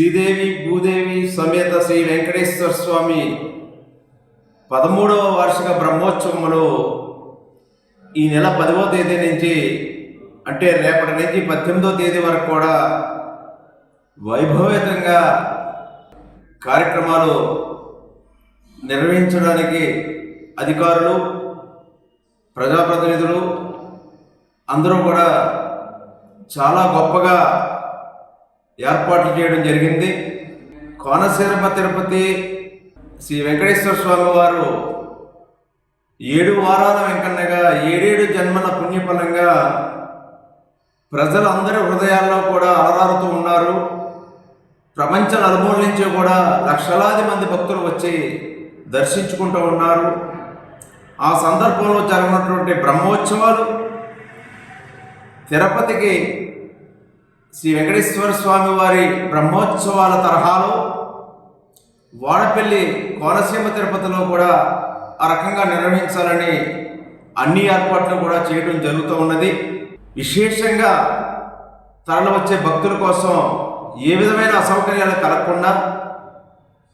శ్రీదేవి భూదేవి సమేత శ్రీ వెంకటేశ్వర స్వామి పదమూడవ వార్షిక బ్రహ్మోత్సవంలో ఈ నెల పదవ తేదీ నుంచి అంటే రేపటి నుంచి పద్దెనిమిదవ తేదీ వరకు కూడా వైభవేతంగా కార్యక్రమాలు నిర్వహించడానికి అధికారులు ప్రజాప్రతినిధులు అందరూ కూడా చాలా గొప్పగా ఏర్పాట్లు చేయడం జరిగింది. కోనసీమ తిరుపతి శ్రీ వెంకటేశ్వర స్వామి వారు ఏడు వారాల వెంకన్నగా ఏడేడు జన్మల పుణ్యఫలంగా ప్రజలందరి హృదయాల్లో కూడా అలరారుతూ ఉన్నారు. ప్రపంచ నలుమూల నుంచి కూడా లక్షలాది మంది భక్తులు వచ్చి దర్శించుకుంటూ ఉన్నారు. ఆ సందర్భంలో జరిగినటువంటి బ్రహ్మోత్సవాలు తిరుపతికి శ్రీ వెంకటేశ్వర స్వామి వారి బ్రహ్మోత్సవాల తరహాలో వాడపల్లి కోనసీమ తిరుపతిలో కూడా ఆ రకంగా నిర్వహించాలని అన్ని ఏర్పాట్లు కూడా చేయడం జరుగుతూ ఉన్నది. విశేషంగా తరలి వచ్చే భక్తుల కోసం ఏ విధమైన అసౌకర్యాలు కలగకుండా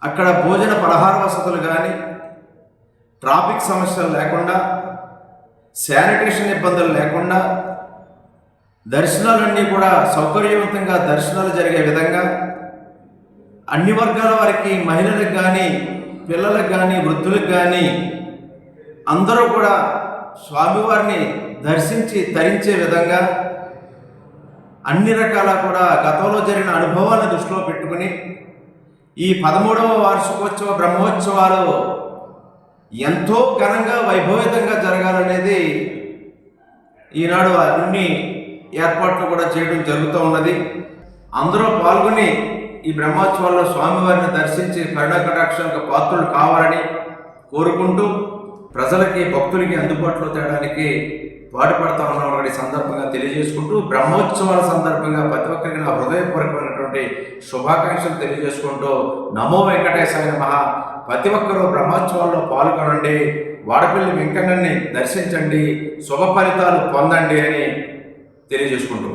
అక్కడ భోజన పలహార వసతులు కానీ ట్రాఫిక్ సమస్యలు లేకుండా శానిటేషన్ ఇబ్బందులు లేకుండా దర్శనాలన్నీ కూడా సౌకర్యవంతంగా దర్శనాలు జరిగే విధంగా అన్ని వర్గాల వారికి మహిళలకు కానీ పిల్లలకు కానీ వృద్ధులకు కానీ అందరూ కూడా స్వామివారిని దర్శించి తరించే విధంగా అన్ని రకాల కూడా గతంలో జరిగిన అనుభవాలను దృష్టిలో పెట్టుకుని ఈ పదమూడవ వార్షికోత్సవ బ్రహ్మోత్సవాలు ఎంతో ఘనంగా వైభవితంగా జరగాలనేది ఈనాడు అన్ని ఏర్పాట్లు కూడా చేయడం జరుగుతూ ఉన్నది. అందరూ పాల్గొని ఈ బ్రహ్మోత్సవాల్లో స్వామివారిని దర్శించి కరుణా కటాక్షాలకు పాత్రులు కావాలని కోరుకుంటూ ప్రజలకి భక్తులకి అందుబాటులో తేడానికి పాటుపడతా ఉన్నాం సందర్భంగా తెలియజేసుకుంటూ బ్రహ్మోత్సవాల సందర్భంగా ప్రతి ఒక్కరికి నా హృదయపూర్వకమైనటువంటి శుభాకాంక్షలు తెలియజేసుకుంటూ నమో వెంకటేశ్వర మహా ప్రతి ఒక్కరూ బ్రహ్మోత్సవాల్లో పాల్గొనండి. వాడపల్లి వెంకన్నని దర్శించండి. శుభ ఫలితాలు పొందండి అని తెలియజేసుకుంటూ